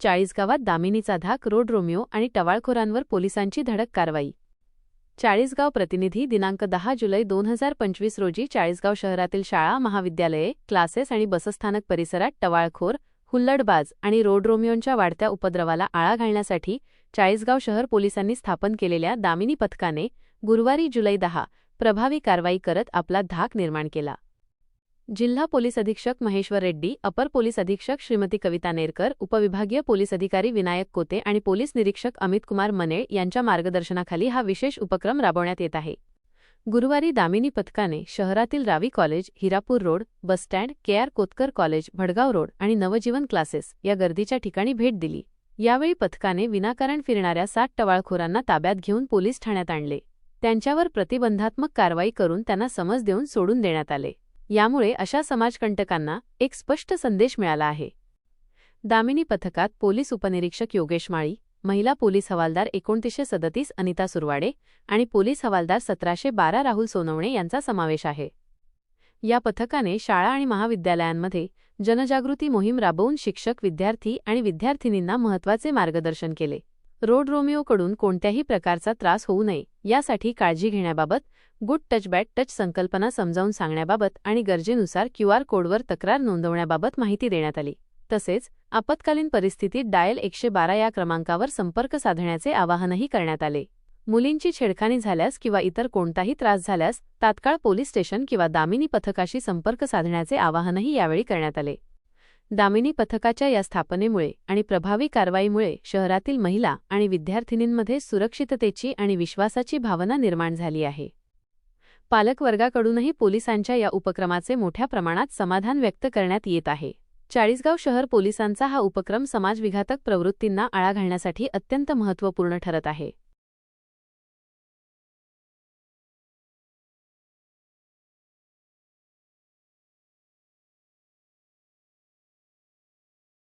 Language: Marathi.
चाळीसगावात दामिनीचा धाक रोड रोमिओ आणि टवाळखोरांवर पोलिसांची धडक कारवाई. चाळीसगाव प्रतिनिधी दिनांक दहा जुलै दोन हजार पंचवीस रोजी चाळीसगाव शहरातील शाळा महाविद्यालये क्लासेस आणि बसस्थानक परिसरात टवाळखोर हुल्लडबाज आणि रोड रोमिओंच्या वाढत्या उपद्रवाला आळा घालण्यासाठी चाळीसगाव शहर पोलिसांनी स्थापन केलेल्या दामिनी पथकाने गुरुवारी जुलै दहा प्रभावी कारवाई करत आपला धाक निर्माण केला. जिल्हा पोलीस अधीक्षक महेश्वर रेड्डी अपर पोलीस अधीक्षक श्रीमती कविता नेरकर उपविभागीय पोलीस अधिकारी विनायक कोते आणि पोलीस निरीक्षक अमित कुमार मनेळ यांच्या मार्गदर्शनाखाली हा विशेष उपक्रम राबवण्यात येत आहे. गुरुवारी दामिनी पथकाने शहरातील Ravi college Hirapur road bus stand K R Kotkar college Bhadgaon road आणि नवजीवन क्लासेस या गर्दीच्या ठिकाणी भेट दिली. यावेळी पथकाने विनाकारण फिरणाऱ्या सात टवाळखोरांना ताब्यात घेऊन पोलीस ठाण्यात आणले. त्यांच्यावर प्रतिबंधात्मक कारवाई करून त्यांना समज देऊन सोडून देण्यात आले. यामुळे अशा समाजकंटकांना एक स्पष्ट संदेश मिळाला आहे. दामिनी पथकात पोलीस उपनिरीक्षक योगेश माळी महिला पोलीस हवालदार एकोणतीसशे सदतीस अनिता सुरवाडे आणि पोलीस हवालदार सतराशे बारा राहुल सोनवणे यांचा समावेश आहे. या पथकाने शाळा आणि महाविद्यालयांमध्ये जनजागृती मोहीम राबवून शिक्षक विद्यार्थी आणि विद्यार्थिनींना महत्त्वाचे मार्गदर्शन केले. रोड रोमिओकडून कोणत्याही प्रकारचा त्रास होऊ नये यासाठी काळजी घेण्याबाबत गुड टच बॅड टच संकल्पना समजावून सांगण्याबाबत आणि गरजेनुसार क्यू आर कोडवर तक्रार नोंदवण्याबाबत माहिती देण्यात आली. तसेच आपत्कालीन परिस्थितीत डायल एकशे बारा या क्रमांकावर संपर्क साधण्याचे आवाहनही करण्यात आले. मुलींची छेडखानी झाल्यास किंवा इतर कोणताही त्रास झाल्यास तात्काळ पोलीस स्टेशन किंवा दामिनी पथकाशी संपर्क साधण्याचे आवाहनही यावेळी करण्यात आले. दामिनी पथकाच्या या स्थापनेमुळे आणि प्रभावी कारवाईमुळे शहरातील महिला आणि विद्यार्थिनींमध्ये सुरक्षिततेची आणि विश्वासाची भावना निर्माण झाली आहे. पालकवर्गाकडूनही पोलिसांच्या या उपक्रमाचे मोठ्या प्रमाणात समाधान व्यक्त करण्यात येत आहे. चाळीसगाव शहर पोलिसांचा हा उपक्रम समाजविघातक प्रवृत्तींना आळा घालण्यासाठी अत्यंत महत्त्वपूर्ण ठरत आहे.